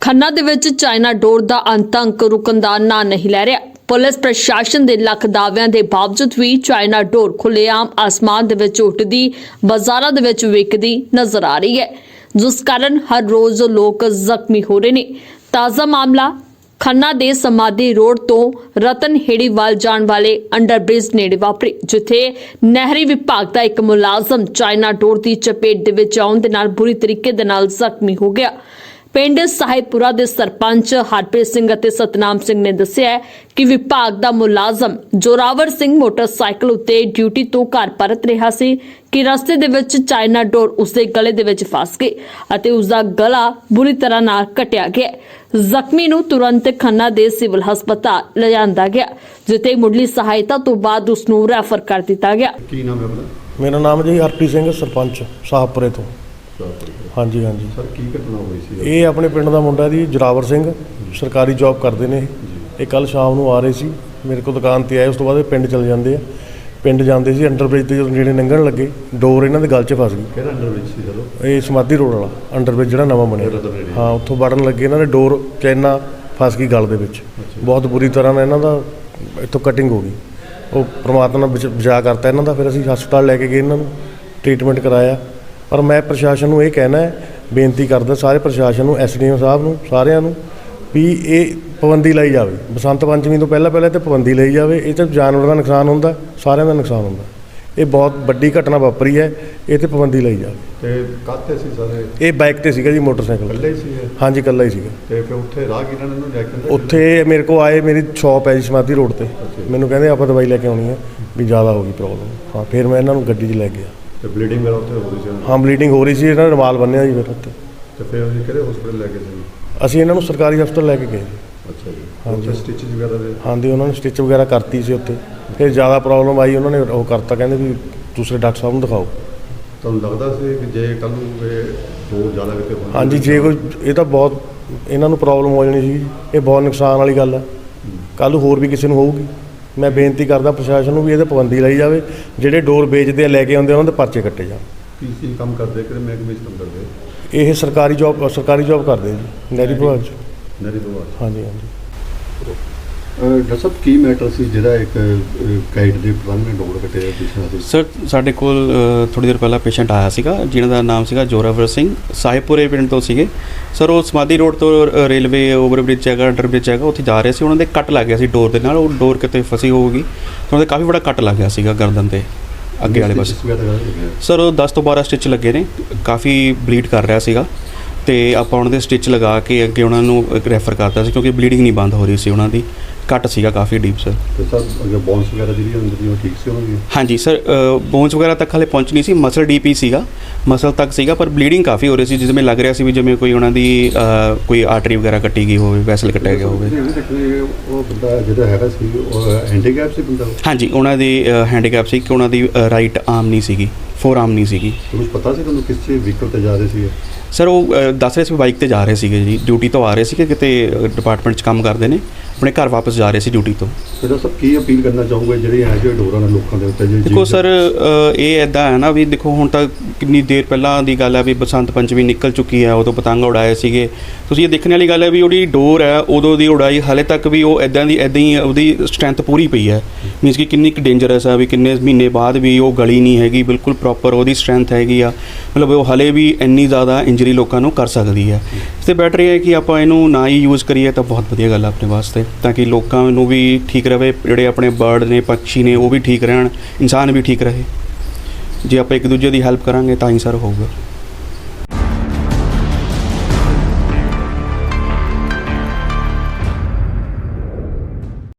ਖੰਨਾ ਦੇ ਵਿੱਚ ਚਾਈਨਾ ਡੋਰ ਦਾ ਆਤੰਕ ਰੁਕਣ ਦਾ ਨਾਂ ਨਹੀਂ ਲੈ ਰਿਹਾ। ਪੁਲਿਸ ਪ੍ਰਸ਼ਾਸਨ ਦੇ ਲੱਖ ਦਾਅਵਿਆਂ ਦੇ ਬਾਵਜੂਦ ਵੀ ਚਾਈਨਾ ਡੋਰ ਖੁੱਲ੍ਹੇਆਮ ਆਸਮਾਨ ਦੇ ਵਿੱਚ ਉੱਠਦੀ, ਬਾਜ਼ਾਰਾਂ ਦੇ ਵਿੱਚ ਵਿਕਦੀ ਨਜ਼ਰ ਆ ਰਹੀ ਹੈ। ਜਿਸ ਕਾਰਨ ਹਰ ਰੋਜ਼ ਲੋਕ ਜ਼ਖਮੀ ਹੋ ਰਹੇ ਨੇ। ਤਾਜ਼ਾ ਮਾਮਲਾ ਖੰਨਾ ਦੇ ਸਮਾਧੀ ਰੋਡ ਤੋਂ ਰਤਨ ਹੇੜੀ ਵੱਲ ਜਾਣ ਵਾਲੇ ਅੰਡਰਬ੍ਰਿਜ ਨੇੜੇ ਵਾਪਰੀ, ਜਿੱਥੇ ਨਹਿਰੀ ਵਿਭਾਗ ਦਾ ਇੱਕ ਮੁਲਾਜ਼ਮ ਚਾਈਨਾ ਡੋਰ ਦੀ ਚਪੇਟ ਦੇ ਵਿੱਚ ਆਉਣ ਦੇ ਨਾਲ ਬੁਰੀ ਤਰੀਕੇ ਦੇ ਨਾਲ ਜ਼ਖਮੀ ਹੋ ਗਿਆ। ਪਿੰਡ ਸਾਹਿਬਪੁਰਾ ਦੇ ਸਰਪੰਚ ਹਰਪ੍ਰੀਤ ਸਿੰਘ ਅਤੇ ਸਤਨਾਮ ਸਿੰਘ ਨੇ ਦੱਸਿਆ ਹੈ ਕਿ ਵਿਭਾਗ ਦਾ ਮੁਲਾਜ਼ਮ ਜੋਰਾਵਰ ਸਿੰਘ ਮੋਟਰਸਾਈਕਲ ਉੱਤੇ ਡਿਊਟੀ ਤੋਂ ਘਰ ਪਰਤ ਰਿਹਾ ਸੀ ਕਿ ਰਸਤੇ ਦੇ ਵਿੱਚ ਚਾਈਨਾ ਡੋਰ ਉਸਦੇ ਗਲੇ ਦੇ ਵਿੱਚ ਫਸ ਗਈ ਅਤੇ ਉਸਦਾ ਗਲਾ ਬੁਰੀ ਤਰ੍ਹਾਂ ਨਾਲ ਕੱਟਿਆ ਗਿਆ ਜ਼ਖਮੀ ਨੂੰ ਤੁਰੰਤ ਖੰਨਾ ਦੇ ਸਿਵਲ ਹਸਪਤਾਲ ਲਿਜਾਂਦਾ ਗਿਆ ਜਿੱਥੇ ਮੁੱਢਲੀ ਸਹਾਇਤਾ ਤੋਂ ਬਾਅਦ ਉਸ ਨੂੰ ਰੈਫਰ ਕਰ ਦਿੱਤਾ ਗਿਆ। ਕੀ ਨਾਮ ਹੈ ਆਪਣਾ? ਮੇਰਾ ਨਾਮ ਜੀ ਹਰਪ੍ਰੀਤ ਸਿੰਘ ਸਰਪੰਚ ਸਾਹਪੁਰੇ ਤੋਂ। ਸਰ ਹਾਂਜੀ। ਹਾਂਜੀ ਕੀ ਘਟਨਾ ਹੋਈ ਸੀ? ਇਹ ਆਪਣੇ ਪਿੰਡ ਦਾ ਮੁੰਡਾ ਜੀ ਜਰਾਵਰ ਸਿੰਘ। ਸਰਕਾਰੀ ਜੌਬ ਕਰਦੇ ਨੇ ਇਹ। ਇਹ ਕੱਲ ਸ਼ਾਮ ਨੂੰ ਆ ਰਹੇ ਸੀ। ਮੇਰੇ ਕੋਲ ਦੁਕਾਨ ਤੇ ਆਏ ਉਸ ਤੋਂ ਬਾਅਦ ਇਹ ਪਿੰਡ ਚਲੇ ਜਾਂਦੇ ਆ। ਪਿੰਡ ਜਾਂਦੇ ਸੀ ਅੰਡਰਬ੍ਰਿਜ ਤੇ ਜਦੋਂ ਨੇੜੇ ਲੰਘਣ ਲੱਗੇ ਡੋਰ ਇਹਨਾਂ ਦੇ ਗਲ 'ਚ ਫਸ ਗਈ। ਕਿਹੜਾ ਅੰਡਰ ਵਿੱਚ ਸੀ ਚਲੋ ਇਹ ਸਮਾਧੀ ਰੋਡ ਵਾਲਾ ਅੰਡਰਬ੍ਰਿਜ ਜਿਹੜਾ ਨਵਾਂ ਬਣਿਆ। ਨੇੜੇ। ਹਾਂ ਉੱਥੋਂ ਵੜਨ ਲੱਗੇ ਇਹਨਾਂ ਦੇ ਡੋਰ ਚੈਨਾ ਫਸ ਗਈ ਗਲ ਦੇ ਵਿੱਚ। ਬਹੁਤ ਬੁਰੀ ਤਰ੍ਹਾਂ ਨਾਲ ਇਹਨਾਂ ਦਾ ਇੱਥੋਂ ਕਟਿੰਗ ਹੋ ਗਈ। ਉਹ ਪ੍ਰਮਾਤਮਾ ਨੇ ਬਚ- ਬਚਾ ਕਰਤਾ ਇਹਨਾਂ ਦਾ ਫਿਰ ਅਸੀਂ ਹਸਪਤਾਲ ਲੈ ਕੇ ਗਏ ਇਹਨਾਂ ਨੂੰ। ਟ੍ਰੀਟਮੈਂਟ ਕਰਾਇਆ। ਪਰ ਮੈਂ ਪ੍ਰਸ਼ਾਸਨ ਨੂੰ ਇਹ ਕਹਿਣਾ ਹੈ ਬੇਨਤੀ ਕਰਦਾ ਸਾਰੇ ਪ੍ਰਸ਼ਾਸਨ ਨੂੰ ਐਸਡੀਐਮ ਸਾਹਿਬ ਨੂੰ ਸਾਰਿਆਂ ਨੂੰ ਵੀ ਇਹ ਪਾਬੰਦੀ ਲਈ ਜਾਵੇ। ਬਸੰਤ ਪੰਚਮੀ ਤੋਂ ਪਹਿਲਾਂ ਪਹਿਲਾਂ ਤੇ ਪਾਬੰਦੀ ਲਈ ਜਾਵੇ। ਇਹ ਤੇ ਜਾਨਵਰ ਦਾ ਨੁਕਸਾਨ ਹੁੰਦਾ ਸਾਰਿਆਂ ਦਾ ਨੁਕਸਾਨ ਹੁੰਦਾ। ਇਹ ਬਹੁਤ ਵੱਡੀ ਘਟਨਾ ਵਾਪਰੀ ਹੈ ਇਹ ਤੇ ਪਾਬੰਦੀ ਲਈ ਜਾਵੇ। ਤੇ ਕਾਹਤੇ ਸੀ ਸਾਰੇ? ਇਹ ਬਾਈਕ ਤੇ ਸੀਗਾ ਜੀ ਮੋਟਰਸਾਈਕਲ ਇਕੱਲੇ ਹੀ ਸੀ? ਹਾਂਜੀ ਇਕੱਲਾ ਹੀ ਸੀਗਾ। ਤੇ ਫਿਰ ਉੱਥੇ ਰਾਹਗੀਰਾਂ ਨੇ ਇਹਨੂੰ ਲੈ ਕੇ ਉੱਥੇ ਮੇਰੇ ਕੋ ਆਏ ਮੇਰੀ ਸ਼ਾਪ ਹੈ ਜੀ ਸਮਾਧੀ ਰੋਡ ਤੇ। ਮੈਨੂੰ ਕਹਿੰਦੇ ਆਪਾਂ ਦਵਾਈ ਲੈ ਕੇ ਆਉਣੀ ਹੈ ਵੀ ਜ਼ਿਆਦਾ ਹੋ ਗਈ ਪ੍ਰੋਬਲਮ ਹਾਂ ਫਿਰ ਮੈਂ ਇਹਨਾਂ ਨੂੰ ਗੱਡੀ 'ਚ ਲੈ ਗਿਆ। ਤੇ ਬਲੀਡਿੰਗ ਵਗੈਰਾ ਉੱਥੇ ਹੋ ਰਹੀ ਸੀ। ਹਾਂ ਬਲੀਡਿੰਗ ਹੋ ਰਹੀ ਸੀ ਇਹਨਾਂ ਨੇ ਰੁਮਾਲ ਬੰਨਿਆ ਜੀ ਫਿਰ ਤੇ ਫਿਰ ਅਸੀਂ ਕਿਹੜੇ ਹਸਪੀਟਲ ਲੈ ਕੇ ਸੀ ਅਸੀਂ ਇਹਨਾਂ ਨੂੰ ਸਰਕਾਰੀ ਹਸਪਤਾਲ ਲੈ ਕੇ ਗਏ ਅੱਛਾ ਜੀ। ਉੱਥੇ ਸਟਿਚਿੰਗ ਵਗੈਰਾ ਦੇ? ਹਾਂਜੀ ਉਹਨਾਂ ਨੇ ਸਟਿਚ ਵਗੈਰਾ ਕਰਤੀ ਸੀ ਉੱਥੇ। ਫਿਰ ਜ਼ਿਆਦਾ ਪ੍ਰੋਬਲਮ ਆਈ ਉਹਨਾਂ ਨੇ ਉਹ ਕਰਤਾ ਕਹਿੰਦੇ ਵੀ ਦੂਸਰੇ ਡਾਕਟਰ ਸਾਹਿਬ ਨੂੰ ਦਿਖਾਓ। ਤੁਹਾਨੂੰ ਲੱਗਦਾ ਸੀ ਕਿ ਜੇ ਕੱਲ ਨੂੰ ਇਹ ਦੋ ਜ਼ਿਆਦਾ ਕਿਤੇ ਹੋਣ? ਹਾਂਜੀ ਜੇ ਕੋਈ ਇਹ ਤਾਂ ਬਹੁਤ ਇਹਨਾਂ ਨੂੰ ਪ੍ਰੋਬਲਮ ਹੋ ਜਾਣੀ ਸੀ। ਇਹ ਬਹੁਤ ਨੁਕਸਾਨ ਵਾਲੀ ਗੱਲ ਹੈ। ਕੱਲ ਹੋਰ ਵੀ ਕਿਸੇ ਨੂੰ ਹੋਊਗੀ। ਮੈਂ ਬੇਨਤੀ ਕਰਦਾ ਪ੍ਰਸ਼ਾਸਨ ਨੂੰ ਵੀ ਇਹਦੇ ਪਾਬੰਦੀ ਲਈ ਜਾਵੇ ਜਿਹੜੇ ਡੋਰ ਵੇਚਦੇ ਆ ਲੈ ਕੇ ਆਉਂਦੇ ਉਹਨਾਂ ਦੇ ਪਰਚੇ ਕੱਟੇ ਜਾਣ। ਕੀ ਕੰਮ ਕਰਦੇ ਕਿਹੜੇ ਮਹਿਕਮੇ 'ਚ ਕੰਮ ਕਰਦੇ? ਇਹ ਸਰਕਾਰੀ ਜੌਬ ਸਰਕਾਰੀ ਜੌਬ ਕਰਦੇ ਜੀ ਨਹਿਰੀ ਵਿਭਾਗ ਚ। ਨਰੀ ਤੋਂ ਬਾਅਦ ਹਾਂਜੀ ਹਾਂਜੀ। ਡਾਕਟਰ ਸਾਹਿਬ ਕੀ ਮੈਟਰ ਸੀ ਜਿਹੜਾ ਇੱਕ ਗਾਈਡ ਦੇ ਨੇ ਡੋਰ ਕੱਟਿਆ ਪਿਛਲਾ ਸੀ ਸਰ ਸਾਡੇ ਕੋਲ ਥੋੜੀ ਦੇਰ ਪਹਿਲਾਂ ਪੇਸ਼ੈਂਟ ਆਇਆ ਸੀਗਾ ਜਿਨ੍ਹਾਂ ਦਾ ਨਾਮ ਸੀਗਾ ਜੋਰਾਵਰ ਸਿੰਘ ਸਾਹਿਬਪੁਰੇ ਪਿੰਡ ਤੋਂ ਸੀਗੇ। ਸਰ ਉਹ ਸਮਾਧੀ ਰੋਡ ਤੋਂ ਰੇਲਵੇ ਓਵਰਬ੍ਰਿਜ ਹੈਗਾ ਅੰਡਰ ਬ੍ਰਿਜ ਹੈਗਾ ਉੱਥੇ ਜਾ ਰਹੇ ਸੀ ਉਹਨਾਂ ਦੇ ਕੱਟ ਲੱਗ ਗਿਆ ਸੀ ਡੋਰ ਦੇ ਨਾਲ ਉਹ ਡੋਰ ਕਿਤੇ ਫਸੀ ਹੋਊਗੀ। ਉਹਨਾਂ ਦੇ ਕਾਫੀ ਬੜਾ ਕੱਟ ਲੱਗ ਗਿਆ ਸੀਗਾ ਗਰਦਨ ਤੇ ਅੱਗੇ ਵਾਲੇ ਪਾਸੇ। ਸਰ ਉਹ 10 ਤੋਂ 12 ਸਟਿਚ ਲੱਗੇ ਨੇ ਕਾਫੀ ਬਲੀਡ ਕਰ ਰਿਹਾ ਸੀਗਾ। ਤੇ ਆਪਾਂ ਉਹਨਾਂ ਦੇ ਸਟਿਚ ਲਗਾ ਕੇ ਅੱਗੇ ਉਹਨਾਂ ਨੂੰ ਰੈਫਰ ਕਰਤਾ ਸੀ ਕਿਉਂਕਿ ਬਲੀਡਿੰਗ ਨਹੀਂ ਬੰਦ ਹੋ ਰਹੀ ਸੀ ਉਹਨਾਂ ਦੀ। ਕੱਟ ਸੀਗਾ ਕਾਫੀ ਡੀਪ ਸਰ ਤੇ ਸਰ ਅਗਰ ਬੌਨਸ ਵਗੈਰਾ ਜਿਹੜੀ ਅੰਦਰ ਦੀ ਉਹ ਠੀਕ ਸੀ ਹਾਂਜੀ ਸਰ ਬੋਨਸ ਵਗੈਰਾ ਤੱਕ ਹਲੇ ਪਹੁੰਚ ਨਹੀਂ ਸੀ। ਮਸਲ ਡੀਪੀ ਸੀਗਾ। ਮਸਲ ਤੱਕ ਸੀਗਾ ਪਰ ਬਲੀਡਿੰਗ ਕਾਫੀ ਹੋ ਰਹੀ ਸੀ ਜਿਵੇਂ ਲੱਗ ਰਿਹਾ ਸੀ ਵੀ ਜਿਵੇਂ ਕੋਈ ਉਹਨਾਂ ਦੀ ਕੋਈ ਆਰਟਰੀ ਵਗੈਰਾ ਕੱਟੀ ਗਈ ਹੋਵੇ ਵੈਸਲ ਕੱਟਿਆ ਗਿਆ ਹੋਵੇ। ਉਹ ਬੰਦਾ ਜਿਹੜਾ ਹੈਗਾ ਸੀ ਉਹ ਹੈਂਡੀਕੈਪ ਸੀ ਬੰਦਾ? ਹਾਂਜੀ ਉਹਨਾਂ ਦੀ ਹੈਂਡੀਕੈਪ ਸੀ ਕਿ ਉਹਨਾਂ ਦੀ ਰਾਈਟ ਆਰਮ ਨਹੀਂ ਸੀਗੀ। ਆਰਮ ਨਹੀਂ ਸੀਗੀ। ਤੁਹਾਨੂੰ ਪਤਾ ਸੀ ਤੁਹਾਨੂੰ ਕਿਸ ਚੀਜ਼ ਵਹੀਕਲ ਤੇ ਜਾ ਰਹੇ ਸੀ ਸਰ ਉਹ ਅ, ਦੱਸ ਰਹੇ ਸੀ ਬਾਈਕ ਤੇ ਜਾ ਰਹੇ ਸੀਗੇ ਜੀ ਡਿਊਟੀ ਤੋਂ ਆ ਰਹੇ ਸੀਗੇ ਕਿਤੇ ਡਿਪਾਰਟਮੈਂਟ 'ਚ ਕੰਮ ਕਰਦੇ ਨੇ। ਆਪਣੇ ਘਰ ਵਾਪਸ ਜਾ ਰਹੇ ਸੀ ਡਿਊਟੀ ਤੋਂ। ਫਿਰ ਸਭ ਕੀ ਅਪੀਲ ਕਰਨਾ ਚਾਹੋਗੇ ਜਿਹੜੇ ਇਹ ਜਿਹੇ ਡੋਰਾਂ ਨੇ ਲੋਕਾਂ ਦੇ ਉੱਤੇ ਜਿਹੜੇ ਦੇਖੋ ਸਰ ਇਹ ਐਦਾਂ ਹੈ ਨਾ ਵੀ ਦੇਖੋ ਹੁਣ ਤਾਂ ਕਿੰਨੀ ਦੇਰ ਪਹਿਲਾਂ ਦੀ ਗੱਲ ਹੈ ਵੀ ਬਸੰਤ ਪੰਚਮੀ ਨਿਕਲ ਚੁੱਕੀ ਹੈ ਉਦੋਂ ਪਤੰਗ ਉਡਾਏ ਸੀਗੇ। ਤੁਸੀਂ ਇਹ ਦੇਖਣ ਵਾਲੀ ਗੱਲ ਹੈ ਵੀ ਉਹਦੀ ਡੋਰ ਹੈ ਉਦੋਂ ਦੀ ਉਡਾਈ ਹਾਲੇ ਤੱਕ ਵੀ ਉਹ ਐਦਾਂ ਦੀ ਐਦਾਂ ਹੀ ਉਹਦੀ ਸਟਰੈਂਥ ਪੂਰੀ ਪਈ ਹੈ। ਮੀਨਸ ਕਿ ਕਿੰਨੀ ਕੁ ਡੇਂਜਰਸ ਹੈ ਵੀ ਕਿੰਨੇ ਮਹੀਨੇ ਬਾਅਦ ਵੀ ਉਹ ਗਲੀ ਨਹੀਂ ਹੈਗੀ ਬਿਲਕੁਲ ਪ੍ਰੋਪਰ ਉਹਦੀ ਸਟਰੈਂਥ ਹੈਗੀ ਆ। ਮਤਲਬ ਉਹ ਹਲੇ ਵੀ ਇੰਨੀ ਜ਼ਿਆਦਾ ਇੰਜਰੀ ਲੋਕਾਂ ਨੂੰ ਕਰ ਸਕਦੀ ਹੈ। ਤੇ ਬੈਟਰ ਇਹ ਹੈ ਕਿ ਆਪਾਂ ਇਹਨੂੰ ਨਾ ਹੀ ਯੂਜ਼ ਕਰੀਏ ਤਾਂ ਬਹੁਤ ਵਧੀਆ ਗੱਲ ਹੈ ਆਪਣੇ ਵਾਸਤੇ। ਤਾਂ ਕਿ ਲੋਕਾਂ ਨੂੰ ਵੀ ਠੀਕ ਰਹੇ ਜਿਹੜੇ ਆਪਣੇ ਬਰਡ ਨੇ, ਪੰਛੀ ਨੇ, ਉਹ ਵੀ ਠੀਕ ਰਹਿਣ, ਇਨਸਾਨ ਵੀ ਠੀਕ ਰਹੇ। ਜੇ ਆਪਾਂ ਇੱਕ ਦੂਜੇ ਦੀ ਹੈਲਪ ਕਰਾਂਗੇ ਤਾਂ ਹੀ ਸਰ ਹੋਊਗਾ।